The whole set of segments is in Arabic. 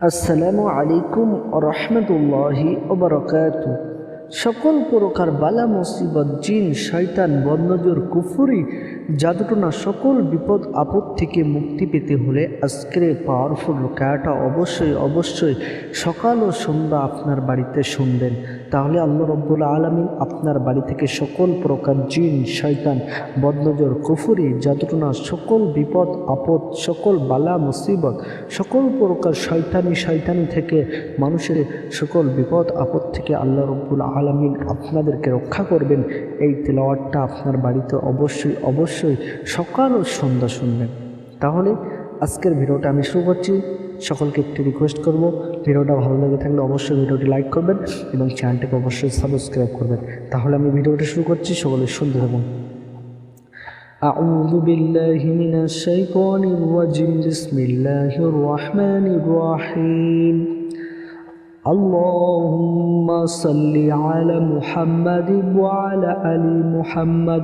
আসসালামু আলাইকুম রহমতুল্লাহি ওবরকাত সকল প্রকার বালা মুসিবত জিন শৈতান বদনজর কুফুরি জাদুটনা সকল বিপদ আপদ থেকে মুক্তি পেতে হলে আজকের এই পাওয়ারফুল রোকায়াটা অবশ্যই অবশ্যই সকাল ও সন্ধ্যা আপনার বাড়িতে শুনবেন। তাহলে আল্লাহ রব্বুল আলমিন আপনার বাড়ি থেকে সকল প্রকার জিন, শয়তান, বদনজর, কুফুরি, জাদুটনা সকল বিপদ আপদ, সকল বালা, মুসিবত, সকল প্রকার শয়তানি শয়তানি থেকে মানুষের সকল বিপদ আপদ থেকে আল্লাহ রব্বুল আলমিন আপনাদেরকে রক্ষা করবেন। এই তেলাওয়াতটা আপনার বাড়িতে অবশ্যই অবশ্যই অবশ্যই সকাল ও সন্ধ্যা শুনবেন তাহলে আজকের ভিডিওটা আমি শুরু করছি সকলকে একটি রিকোয়েস্ট করব ভিডিওটা ভালো লেগে থাকলে অবশ্যই ভিডিওটি লাইক করবেন এবং চ্যানেলটিকে অবশ্যই সাবস্ক্রাইব করবেন তাহলে আমি ভিডিওটা শুরু করছি সকলে শুনতে থাকুন أعوذ بالله من الشيطان الرجيم بسم الله الرحمن الرحيم اللهم صل على محمد وعلى آل محمد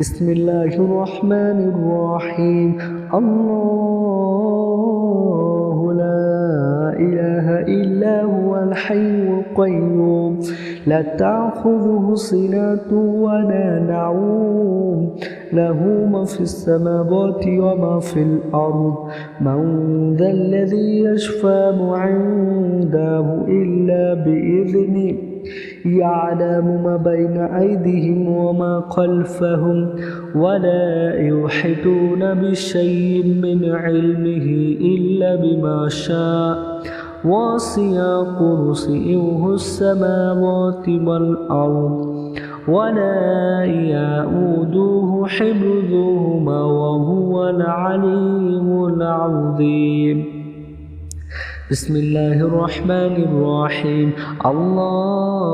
بسم الله الرحمن الرحيم. الله لا إله إلا هو الحي القيوم. لا تأخذه سنة ولا نعوم. له ما في السماوات وما في الأرض. من ذا الذي يشفى عنده إلا بإذنه يعلم ما بين أيديهم وما خلفهم ولا يحيطون بشيء من علمه إلا بما شاء. وسع كرسيه السماوات والأرض. ولا يؤوده حفظهما وهو العليم العظيم. بسم الله الرحمن الرحيم. الله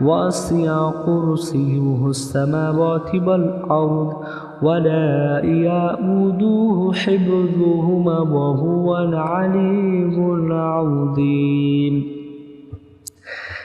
وسع كرسيه السماوات والأرض ولا يؤوده حفظهما وهو العليم العظيم.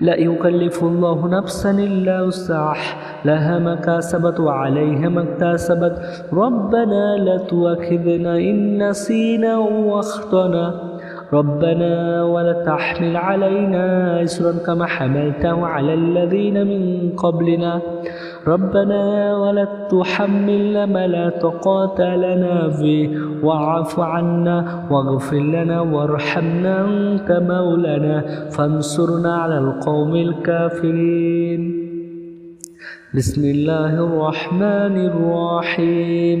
لا يكلف الله نفسا إلا وسعها. لها ما كسبت وعليها ما اكتسبت. ربنا لا تؤاخذنا إن نسينا وأخطأنا. ربنا ولا تحمل علينا إسرا كما حملته على الذين من قبلنا. ربنا ولا تحملنا ما لا طاقة لنا به واعف عنا واغفر لنا وارحمنا أنت مولانا. فانصرنا على القوم الكافرين. بسم الله الرحمن الرحيم.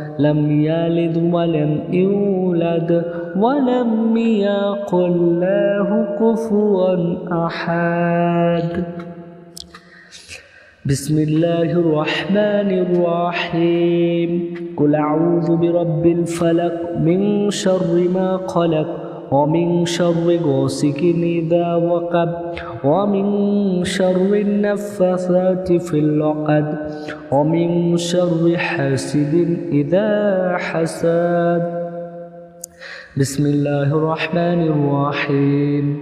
لم يلد ولم يولد ولم يقل له كفوا أحد. بسم الله الرحمن الرحيم. قل أعوذ برب الفلق من شر ما خلق ومن شر غاسق إذا وقب ومن شر النفاثات في العقد ومن شر حاسد إذا حسد. بسم الله الرحمن الرحيم.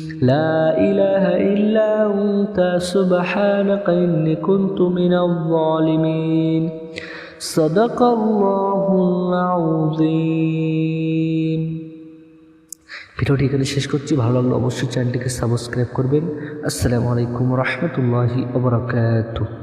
لا إله إلا أنت سبحانك إني كنت من الظالمين صدق الله العظيم ভিডিওটি এখানে শেষ করছি ভালো লাগলে অবশ্যই চ্যানেলটিকে সাবস্ক্রাইব করবেন আসসালামু আলাইকুম রহমতুল্লাহি ওবরাকাতুহ